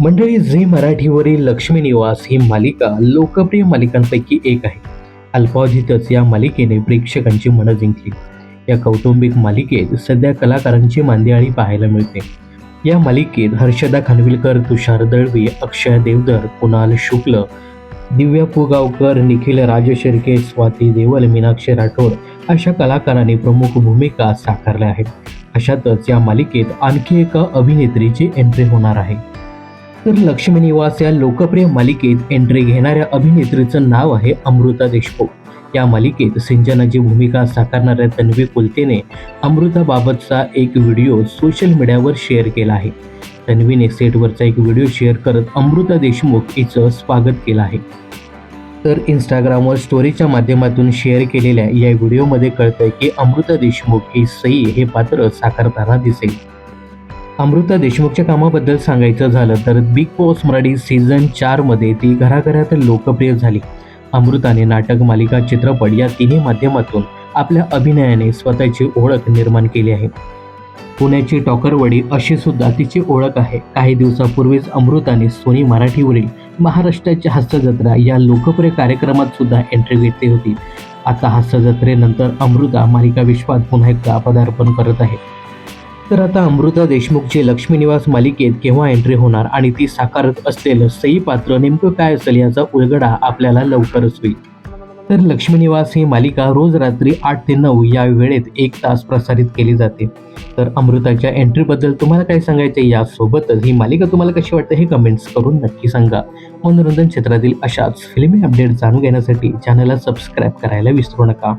मंडळी झी मराठीवरील लक्ष्मी निवास ही मालिका लोकप्रिय मालिकांपैकी एक आहे. अल्पावधीतच या मालिकेने प्रेक्षकांची मनं जिंकली. या कौटुंबिक मालिकेत सध्या कलाकारांची मांदियाळी पाहायला मिळते. या मालिकेत हर्षदा खानविलकर तुषार दळवी अक्षय देवधर कुणाल शुक्ल दिव्या पुगावकर निखिल राजशिर्के स्वाती देवल मीनाक्षी राठोड अशा कलाकारांनी प्रमुख भूमिका साकारल्या आहेत. अशातच या मालिकेत आणखी एका अभिनेत्रीची एंट्री होणार आहे. तर लक्ष्मी निवास या लोकप्रिय मालिकेत एंट्री घेणाऱ्या अभिनेत्रीचं नाव आहे अमृता देशमुख. या मालिकेत सिंचनाची भूमिका साकारणाऱ्या तन्वी कुलतेने अमृताबाबतचा एक व्हिडिओ सोशल मीडियावर शेअर केला आहे. तन्वीने सेटवरचा एक व्हिडिओ शेअर करत अमृता देशमुख हिचं स्वागत केलं आहे. तर इंस्टाग्रामवर स्टोरीच्या माध्यमातून शेअर केलेल्या या व्हिडिओमध्ये कळतंय की अमृता देशमुख ही सई हे पात्र साकारताना दिसेल. अमृता देशमुखच्या कामाबद्दल सांगायचं झालं तर बिग बॉस मराठी सीझन चारमध्ये ती घराघरात लोकप्रिय झाली. अमृताने नाटक मालिका चित्रपट या तिन्ही माध्यमातून आपल्या अभिनयाने स्वतःची ओळख निर्माण केली आहे. पुण्याची टॉकरवडी अशी सुद्धा तिची ओळख आहे. काही दिवसापूर्वीच अमृताने सोनी मराठीवरील महाराष्ट्राची हास्यजत्रा या लोकप्रिय कार्यक्रमात सुद्धा एंट्री घेतली होती. आता हास्य जत्रेनंतर अमृता मालिका विश्वात पुन्हा एकदा पदार्पण करत आहे. तर आता अमृता देशमुखची लक्ष्मी निवास मालिकेत केव्हा एंट्री होणार आणि ती साकारत असलेलं सई पात्र नेमकं काय असेल याचा उलगडा आपल्याला लवकरच होईल. तर लक्ष्मी निवास ही मालिका रोज रात्री आठ ते नऊ या वेळेत एक तास प्रसारित केली जाते. तर अमृताच्या एंट्रीबद्दल तुम्हाला काय सांगायचं यासोबतच ही मालिका तुम्हाला कशी वाटते हे कमेंट्स करून नक्की सांगा. मनोरंजन क्षेत्रातील अशाच फिल्मी अपडेट जाणून घेण्यासाठी चॅनलला सबस्क्राईब करायला विसरू नका.